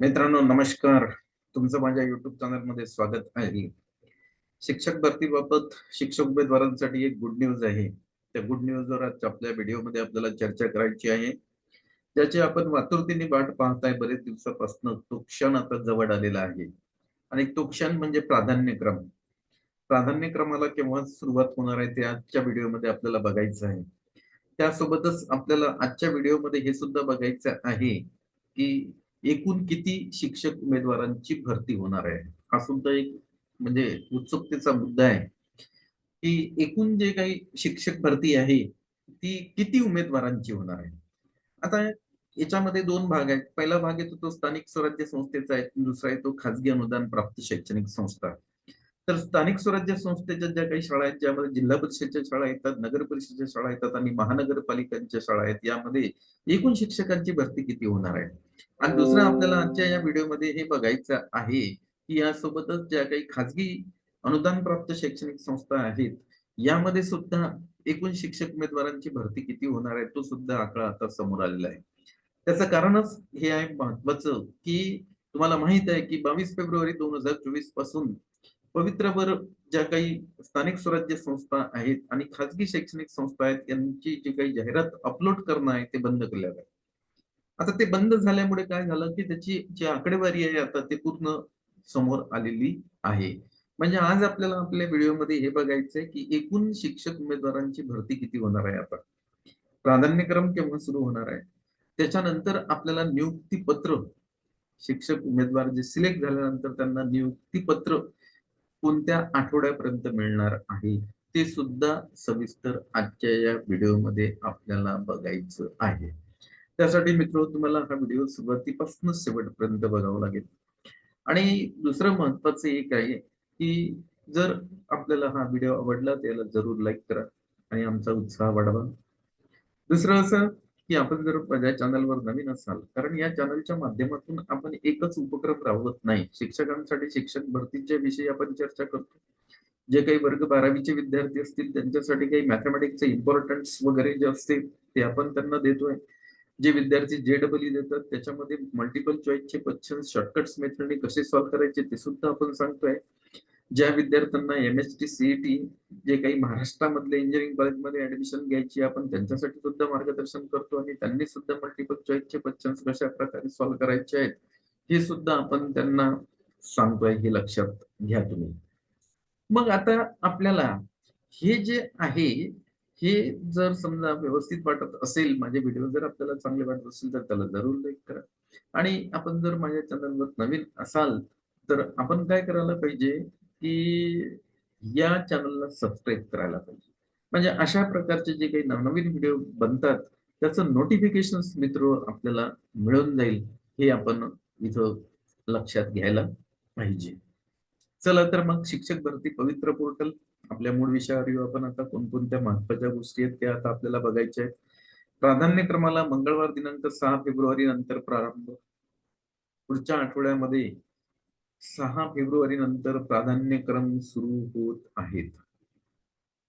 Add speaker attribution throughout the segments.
Speaker 1: मित्रांनो नमस्कार. तुमचं माझ्या युट्यूब चॅनलमध्ये स्वागत आहे. शिक्षक भरतीबाबत शिक्षक उमेदवारांसाठी एक गुड न्यूज आहे. त्या गुड न्यूजवर आज आपल्या व्हिडिओमध्ये आपल्याला चर्चा करायची आहे. ज्याची आपण वातुरतेने वाट पाहताय बरेच दिवसापासून तो क्षण आता जवळ आलेला आहे. आणि तो क्षण म्हणजे प्राधान्यक्रम. प्राधान्यक्रमाला केव्हा सुरुवात होणार आहे ते आजच्या व्हिडिओमध्ये आपल्याला बघायचं आहे. त्यासोबतच आपल्याला आजच्या व्हिडिओमध्ये हे सुद्धा बघायचं आहे की एकूण किती शिक्षक उमेदवारांची भरती होणार आहे? हा सुद्धा एक म्हणजे उत्सुकतेचा मुद्दा आहे. की एकूण जे काही शिक्षक भरती आहे ती किती उमेदवारांची होणार आहे? आता याच्यामध्ये दोन भाग आहेत. पहिला भाग येतो तो स्थानिक स्वराज्य संस्थेचा आहे. दुसरा आहे तो खाजगी अनुदान प्राप्त शैक्षणिक संस्था. तर स्थानिक स्वराज्य संस्थेच्या ज्या काही शाळा आहेत ज्यामध्ये जिल्हा परिषदेच्या शाळा येतात नगर परिषदेच्या शाळा येतात आणि महानगरपालिकांच्या शाळा आहेत यामध्ये एकूण शिक्षकांची भरती किती होणार आहे? आणि दुसरं आपल्याला आजच्या या व्हिडिओमध्ये हे बघायचं आहे की यासोबतच ज्या काही खाजगी अनुदान प्राप्त शैक्षणिक संस्था आहेत यामध्ये सुद्धा एकूण शिक्षक उमेदवारांची भरती किती होणार आहे तो सुद्धा आकडा आता समोर आलेला आहे. त्याचं कारणच हे आहे महत्वाचं की तुम्हाला माहीत आहे की बावीस फेब्रुवारी दोन हजार चोवीसपासून पवित्रवर ज्या काही स्थानिक स्वराज्य संस्था आहेत आणि खाजगी शैक्षणिक संस्था आहेत यांची जी काही जाहिरात अपलोड करणं आहे ते बंद केलेलं आहे. आता ते बंद झाल्यामुळे काय झालं की त्याची जी आकडेवारी आहे आता ते पूर्ण समोर आलेली आहे. म्हणजे आज आपल्याला आपल्या व्हिडिओमध्ये हे बघायचंय की एकूण शिक्षक उमेदवारांची भरती किती होणार आहे आता? प्राधान्यक्रम केव्हा सुरू होणार आहे? त्याच्यानंतर आपल्याला नियुक्ती पत्र शिक्षक उमेदवार जे सिलेक्ट झाल्यानंतर त्यांना नियुक्ती पत्र कोणत्या आठवड्यापर्यंत मिळणार आहे? ते सुद्धा सविस्तर आजच्या या व्हिडिओमध्ये आपल्याला बघायचं आहे. त्यासाठी मित्र तुम्हाला हा व्हिडिओ सुरुवातीपासून शेवटपर्यंत बघावा लागेल. आणि दुसरं महत्वाचं एक आहे की जर आपल्याला हा व्हिडिओ आवडला त्याला जरूर लाईक करा आणि आमचा उत्साह वाढवा. दुसरं असं की आपण जर माझ्या चॅनलवर नवीन असाल कारण या चॅनलच्या माध्यमातून आपण एकच उपक्रम राबवत नाही. शिक्षकांसाठी शिक्षक भरतीच्या विषयी आपण चर्चा करतो. जे काही वर्ग बारावीचे विद्यार्थी असतील त्यांच्यासाठी काही मॅथमॅटिक्सचे इम्पॉर्टन्स वगैरे जे असतील ते आपण त्यांना देतोय. जे विद्यार्थी जे डबल देतात त्याच्यामध्ये मल्टिपल चॉईसचे क्वेश्चन शॉर्टकट्स मेथडने कसे सॉल्व्ह करायचे ते सुद्धा आपण सांगतोय. ज्या विद्यार्थ्यांना एम एस टी सीईटी जे काही महाराष्ट्रामधले इंजिनिअरिंग कॉलेजमध्ये ऍडमिशन घ्यायची आपण त्यांच्यासाठी सुद्धा मार्गदर्शन करतो आणि त्यांनी सुद्धा मल्टिपल चॉईसचे क्वेश्चन कशा प्रकारे सॉल्व्ह करायचे आहेत हे सुद्धा आपण त्यांना सांगतोय हे लक्षात घ्या तुम्ही. मग आता आपल्याला हे जे आहे हे जर समजा व्यवस्थित वाटत असेल माझे व्हिडिओ जर आपल्याला चांगले वाटत असेल तर त्याला जरूर लाईक करा. आणि आपण जर माझ्या चॅनलवर नवीन असाल तर आपण काय करायला पाहिजे की या चॅनलला सबस्क्राईब करायला पाहिजे. म्हणजे अशा प्रकारचे जे काही नवनवीन व्हिडिओ बनतात त्याचं नोटिफिकेशन मित्र आपल्याला मिळून जाईल हे आपण इथं लक्षात घ्यायला पाहिजे. चला तर मग शिक्षक भरती पवित्र पोर्टल आपल्या मूळ विषयावर येऊ आपण आता कोणकोणत्या महत्त्वाच्या गोष्टी आहेत त्या आता आपल्याला बघायच्या आहेत. प्राधान्यक्रमाला मंगळवार दिनांक सहा फेब्रुवारी नंतर प्रारंभ. पुढच्या आठवड्यामध्ये सहा फेब्रुवारी नंतर प्राधान्यक्रम सुरू होत आहेत.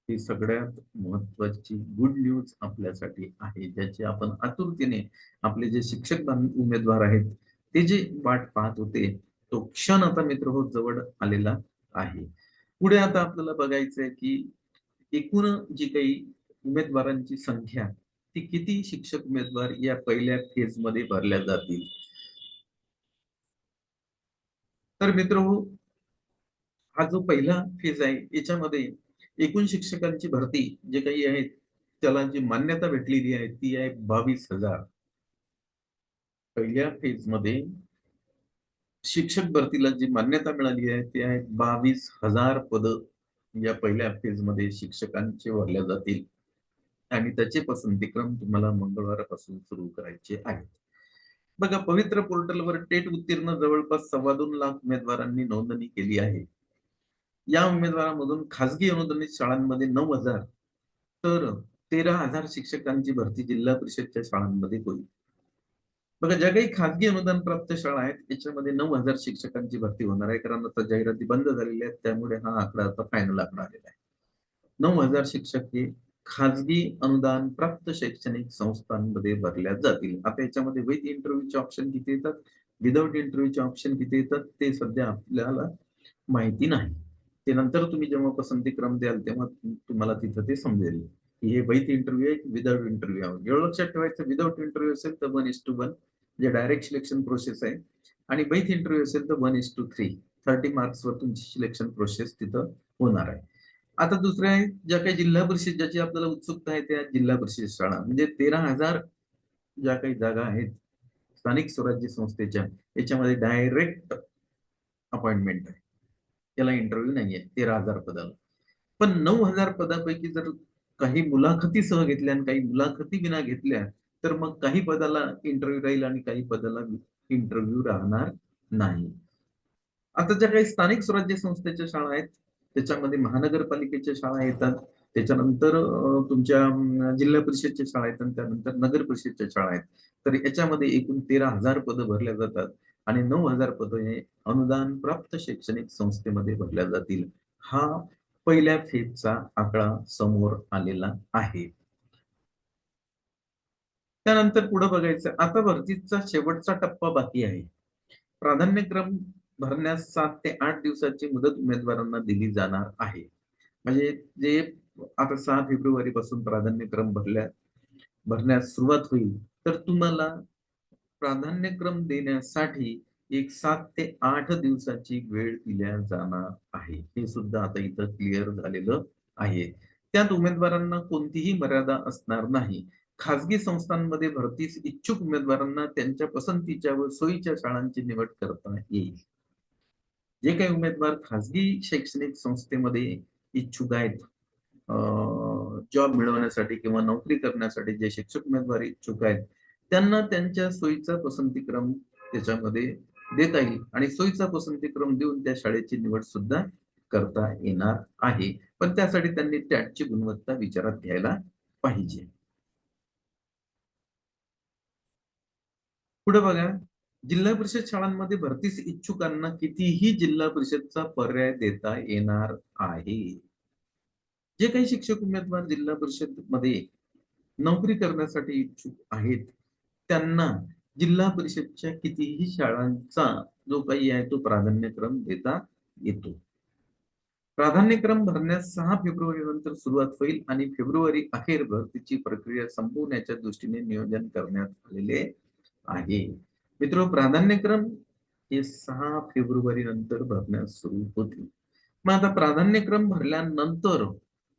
Speaker 1: ही सगळ्यात महत्वाची गुड न्यूज आपल्यासाठी आहे ज्याची आपण आतुरतेने आपले जे शिक्षक उमेदवार आहेत ते जे वाट पाहत होते तो क्षण आता मित्र हो जवळ आलेला आहे. पुढे आता आपल्याला बघायचंय की एकूण जी काही उमेदवारांची संख्या ती किती शिक्षक उमेदवार या पहिल्या फेजमध्ये भरल्या जातील? तर मित्र हो, हा जो पहिला फेज आहे याच्यामध्ये एकूण शिक्षकांची भरती जे काही आहे त्याला जी मान्यता भेटलेली आहे ती आहे बावीस हजार. पहिल्या फेजमध्ये शिक्षक भरतीला जी मान्यता मिळाली आहे ती आहे बावीस हजार पद या पहिल्या फेजमध्ये शिक्षकांचे भरल्या जातील. आणि त्याचे पसंतीक्रम तुम्हाला मंगळवारापासून सुरू करायचे आहेत. बघा पवित्र पोर्टलवर टेट उत्तीर्ण जवळपास सव्वा दोन लाख उमेदवारांनी नोंदणी केली आहे. या उमेदवारांमधून खासगी अनुदानित शाळांमध्ये नऊ हजार तर तेरा हजार शिक्षकांची भरती जिल्हा परिषदच्या शाळांमध्ये होईल. बघा ज्या काही खाजगी अनुदान प्राप्त शाळा आहेत याच्यामध्ये नऊ हजार शिक्षकांची भरती होणार आहे. कारण आता जाहिराती बंद झालेल्या आहेत त्यामुळे हा आकडा आता फायनल आकडा आलेला आहे. नऊ हजार शिक्षक हे खाजगी अनुदान प्राप्त शैक्षणिक संस्थांमध्ये भरल्या जातील. आता याच्यामध्ये विथ इंटरव्ह्यूचे ऑप्शन किती येतात? विदाऊट इंटरव्ह्यूचे ऑप्शन किती येतात? ते सध्या आपल्याला माहिती नाही. ते नंतर तुम्ही जेव्हा पसंती क्रम द्याल तेव्हा तुम्हाला तिथं ते समजेल. की हे वैध इंटरव्ह्यू आहे की विदाऊट इंटरव्ह्यू आहे. एवढं लक्षात ठेवायचं विदाऊट इंटरव्ह्यू असेल तर वन इज टू वन जे डायरेक्ट सिलेक्शन प्रोसेस आहे. आणि बैथ इंटरव्ह्यू असेल तर one is to three thirty मार्क्सवर तुमची सिलेक्शन प्रोसेस तिथं होणार आहे. आता दुसरं आहे ज्या काही जिल्हा परिषद ज्याची आपल्याला उत्सुकता आहे त्या जिल्हा परिषद शाळा. म्हणजे तेरा हजार ज्या काही जागा आहेत स्थानिक स्वराज्य संस्थेच्या याच्यामध्ये डायरेक्ट अपॉइंटमेंट आहे. त्याला इंटरव्ह्यू नाहीये तेरा हजार पदाला. पण नऊ हजार पदापैकी जर काही मुलाखतीसह घेतल्या आणि काही मुलाखती विना घेतल्या तर मग काही पदाला इंटरव्ह्यू राहील आणि काही पदाला इंटरव्ह्यू राहणार नाही. आता ज्या काही स्थानिक स्वराज्य संस्थेच्या शाळा आहेत त्याच्यामध्ये महानगरपालिकेच्या शाळा येतात त्याच्यानंतर तुमच्या जिल्हा परिषदच्या शाळा आहेत आणि त्यानंतर नगर परिषदच्या शाळा आहेत. तर याच्यामध्ये एकूण तेरा हजार पदं भरल्या जातात आणि नऊ हजार पदं हे अनुदान प्राप्त शैक्षणिक संस्थेमध्ये भरल्या जातील. हा पहिल्या फेजचा आकडा समोर आलेला आहे. त्यानंतर पुढे बघायचं. आता भरतीचा शेवटचा टप्पा बाकी आहे. प्राधान्यक्रम भरण्यास सात ते आठ दिवसाची मुदत उमेदवारांना दिली जाणार आहे. म्हणजे जे आता सहा फेब्रुवारी पासून प्राधान्यक्रम भरल्या भरण्यास सुरुवात होईल तर तुम्हाला प्राधान्यक्रम देण्यासाठी एक सात ते आठ दिवसाची वेळ दिल्या जाणार आहे. हे सुद्धा आता इथं क्लिअर झालेलं आहे. त्यात उमेदवारांना कोणतीही मर्यादा असणार नाही. खासगी संस्थांमध्ये भरतीस इच्छुक उमेदवारांना त्यांच्या पसंतीच्या व सोयीच्या शाळांची निवड करता येईल. जे काही उमेदवार खासगी शैक्षणिक संस्थेमध्ये इच्छुक आहेत जॉब मिळवण्यासाठी किंवा नोकरी करण्यासाठी जे शिक्षक उमेदवार इच्छुक आहेत त्यांना त्यांच्या सोयीचा पसंतीक्रम त्याच्यामध्ये देता येईल आणि सोयीचा पसंतीक्रम देऊन त्या शाळेची निवड सुद्धा करता येणार आहे. पण त्यासाठी त्यांनी टॅटची गुणवत्ता विचारात घ्यायला पाहिजे. पुढे बघा. जिल्हा परिषद शाळांमध्ये भरतीस इच्छुकांना कितीही जिल्हा परिषदचा पर्याय देता येणार आहे. जे काही शिक्षक उमेदवार जिल्हा परिषदमध्ये नोकरी करण्यासाठी इच्छुक आहेत त्यांना जिल्हा परिषदच्या कितीही शाळांचा जो काही आहे तो प्राधान्यक्रम देता येतो. प्राधान्यक्रम भरण्यास सहा फेब्रुवारी नंतर सुरुवात होईल आणि फेब्रुवारी अखेर भरतीची प्रक्रिया संपवण्याच्या दृष्टीने नियोजन करण्यात आलेले आहे. मित्र प्राधान्यक्रम हे सहा फेब्रुवारी नंतर भरण्यास सुरू होतील. मग आता प्राधान्यक्रम भरल्यानंतर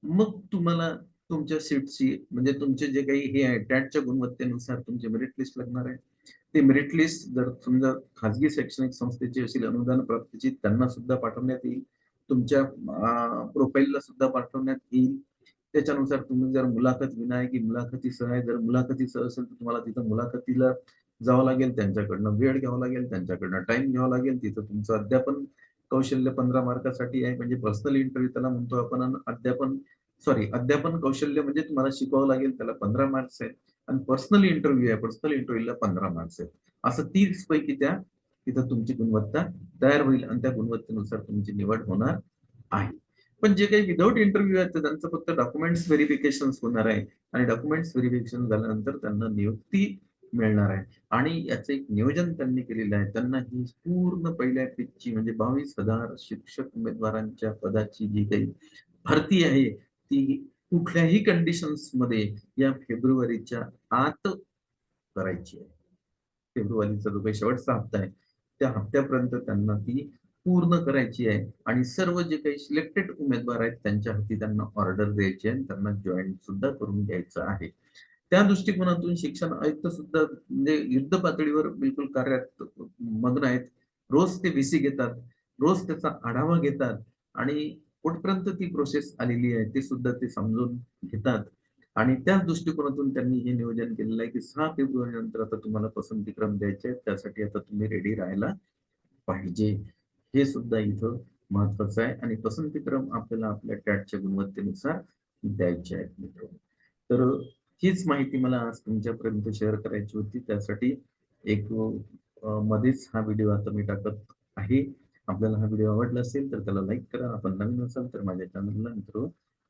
Speaker 1: मग तुम्हाला तुमच्या सीटची म्हणजे तुमचे जे काही हे आहे टॅटच्या गुणवत्तेनुसार तुमचे मेरिट लिस्ट लागणार आहे. ते मेरिट लिस्ट जर समजा खाजगी शैक्षणिक संस्थेची असेल अनुदान प्राप्तीची त्यांना सुद्धा पाठवण्यात येईल. तुमच्या प्रोफाईलला सुद्धा पाठवण्यात येईल. त्याच्यानुसार तुम्ही जर मुलाखत विनायकी मुलाखतीसह आहे जर मुलाखतीसह असेल तर तुम्हाला तिथं मुलाखतीला जावं लागेल त्यांच्याकडनं वेळ घ्यावा लागेल त्यांच्याकडनं टाइम घ्यावा लागेल. तिथं तुमचं अध्यापन कौशल्य पंधरा मार्कासाठी आहे. म्हणजे पर्सनल इंटरव्ह्यू त्याला म्हणतो आपण. अध्यापन सॉरी अध्यापन कौशल्य म्हणजे तुम्हाला शिकवावं लागेल त्याला पंधरा मार्क्स आहे आणि पर्सनल इंटरव्ह्यू आहे पर्सनल इंटरव्ह्यूला पंधरा मार्क्स आहेत. असं तीस पैकी त्या तिथं तुमची गुणवत्ता तयार होईल आणि त्या गुणवत्तेनुसार तुमची निवड होणार आहे. पण जे काही विदाऊट इंटरव्ह्यू आहेत त्यांचं फक्त डॉक्युमेंट्स व्हेरिफिकेशन होणार आहे. आणि डॉक्युमेंट्स व्हेरिफिकेशन झाल्यानंतर त्यांना नियुक्ती मिळणार आहे. आणि याचं एक नियोजन त्यांनी केलेलं आहे. त्यांना ही पूर्ण पहिल्या पिचची म्हणजे बावीस हजार शिक्षक उमेदवारांच्या पदाची जी काही भरती आहे ती कुठल्याही कंडिशन्समध्ये या फेब्रुवारीच्या आत करायची आहे. फेब्रुवारीचा जो काही शेवटचा हप्ता आहे त्या हप्त्यापर्यंत त्यांना ती पूर्ण करायची आहे. आणि सर्व जे काही सिलेक्टेड उमेदवार आहेत त्यांच्या हाती त्यांना ऑर्डर द्यायची आहे त्यांना जॉईन सुद्धा करून घ्यायचं आहे. त्या दृष्टिकोनातून शिक्षण आयुक्त सुद्धा म्हणजे युद्ध पातळीवर बिलकुल कार्यात मग्न आहेत. रोज ते व्हीसी घेतात रोज त्याचा आढावा घेतात आणि कुठपर्यंत ती प्रोसेस आलेली आहे ते सुद्धा ते समजून घेतात. आणि त्याच दृष्टिकोनातून त्यांनी हे नियोजन केलेलं आहे की सहा फेब्रुवारी नंतर आता तुम्हाला पसंतीक्रम द्यायचे आहेत. त्यासाठी आता तुम्ही रेडी राहायला पाहिजे. हे सुद्धा इथं महत्वाचं आहे आणि पसंतीक्रम आपल्याला आपल्या टॅटच्या गुणवत्तेनुसार द्यायचे आहेत मित्र तर हीच माहिती मला आज तुमच्यापर्यंत शेअर करायची होती. त्यासाठी एक मध्येच हा व्हिडिओ आता मी टाकत आहे. आपल्याला हा व्हिडिओ आवडला असेल तर त्याला लाईक करा. आपण नवीन असाल तर माझ्या चॅनलला मित्र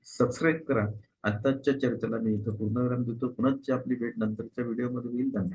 Speaker 1: सबस्क्राईब करा. आत्ताच्या चर्चेला मी इथं पूर्णविराम देतो. पुन्हा आपली भेट नंतरच्या व्हिडिओमध्ये होईल. धन्यवाद.